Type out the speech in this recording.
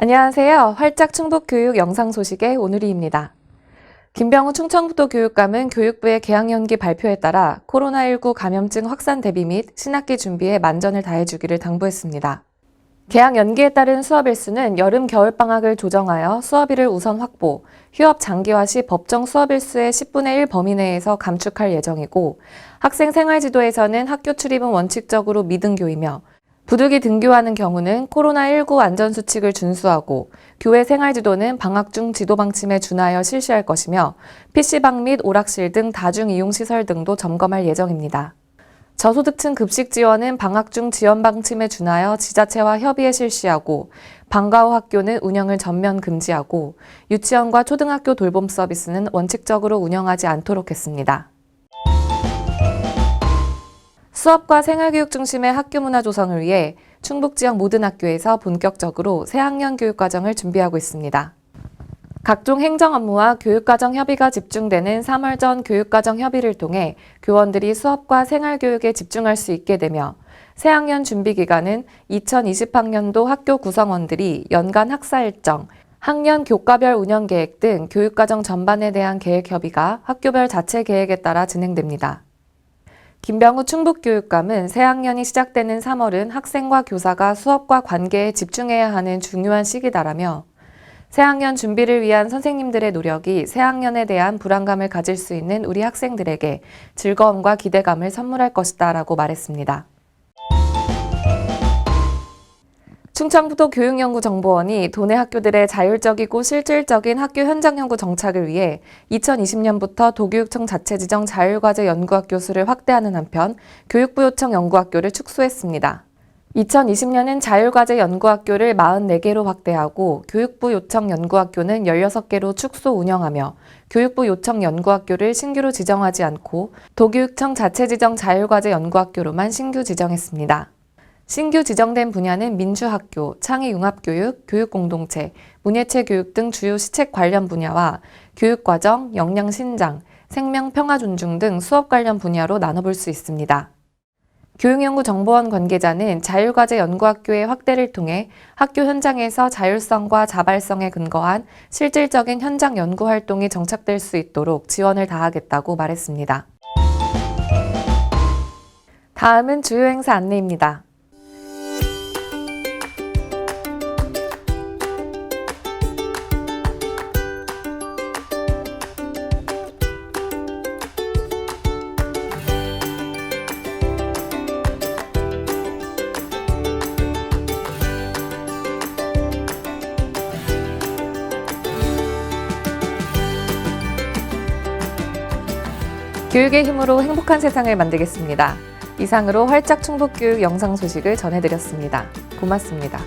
안녕하세요. 활짝 충북교육 영상 소식의 오늘이입니다. 김병우 충청북도 교육감은 교육부의 개학 연기 발표에 따라 코로나19 감염증 확산 대비 및 신학기 준비에 만전을 다해주기를 당부했습니다. 개학 연기에 따른 수업 일수는 여름 겨울 방학을 조정하여 수업일을 우선 확보, 휴업 장기화 시 법정 수업 일수의 10분의 1 범위 내에서 감축할 예정이고 학생 생활 지도에서는 학교 출입은 원칙적으로 미등교이며 부득이 등교하는 경우는 코로나19 안전수칙을 준수하고 교회 생활지도는 방학 중 지도 방침에 준하여 실시할 것이며 PC방 및 오락실 등 다중이용시설 등도 점검할 예정입니다. 저소득층 급식 지원은 방학 중 지원 방침에 준하여 지자체와 협의해 실시하고 방과 후 학교는 운영을 전면 금지하고 유치원과 초등학교 돌봄 서비스는 원칙적으로 운영하지 않도록 했습니다. 수업과 생활교육 중심의 학교 문화 조성을 위해 충북 지역 모든 학교에서 본격적으로 새학년 교육과정을 준비하고 있습니다. 각종 행정 업무와 교육과정 협의가 집중되는 3월 전 교육과정 협의를 통해 교원들이 수업과 생활교육에 집중할 수 있게 되며 새학년 준비 기간은 2020학년도 학교 구성원들이 연간 학사 일정, 학년 교과별 운영 계획 등 교육과정 전반에 대한 계획 협의가 학교별 자체 계획에 따라 진행됩니다. 김병우 충북교육감은 새학년이 시작되는 3월은 학생과 교사가 수업과 관계에 집중해야 하는 중요한 시기다라며 새학년 준비를 위한 선생님들의 노력이 새학년에 대한 불안감을 가질 수 있는 우리 학생들에게 즐거움과 기대감을 선물할 것이다 라고 말했습니다. 충청북도 교육연구정보원이 도내 학교들의 자율적이고 실질적인 학교 현장 연구 정착을 위해 2020년부터 도교육청 자체 지정 자율과제 연구학교 수를 확대하는 한편 교육부 요청 연구학교를 축소했습니다. 2020년은 자율과제 연구학교를 44개로 확대하고 교육부 요청 연구학교는 16개로 축소 운영하며 교육부 요청 연구학교를 신규로 지정하지 않고 도교육청 자체 지정 자율과제 연구학교로만 신규 지정했습니다. 신규 지정된 분야는 민주학교, 창의융합교육, 교육공동체, 문예체 교육 등 주요 시책 관련 분야와 교육과정, 역량신장, 생명평화존중 등 수업 관련 분야로 나눠볼 수 있습니다. 교육연구정보원 관계자는 자율과제 연구학교의 확대를 통해 학교 현장에서 자율성과 자발성에 근거한 실질적인 현장 연구 활동이 정착될 수 있도록 지원을 다하겠다고 말했습니다. 다음은 주요 행사 안내입니다. 교육의 힘으로 행복한 세상을 만들겠습니다. 이상으로 활짝 충북교육 영상 소식을 전해드렸습니다. 고맙습니다.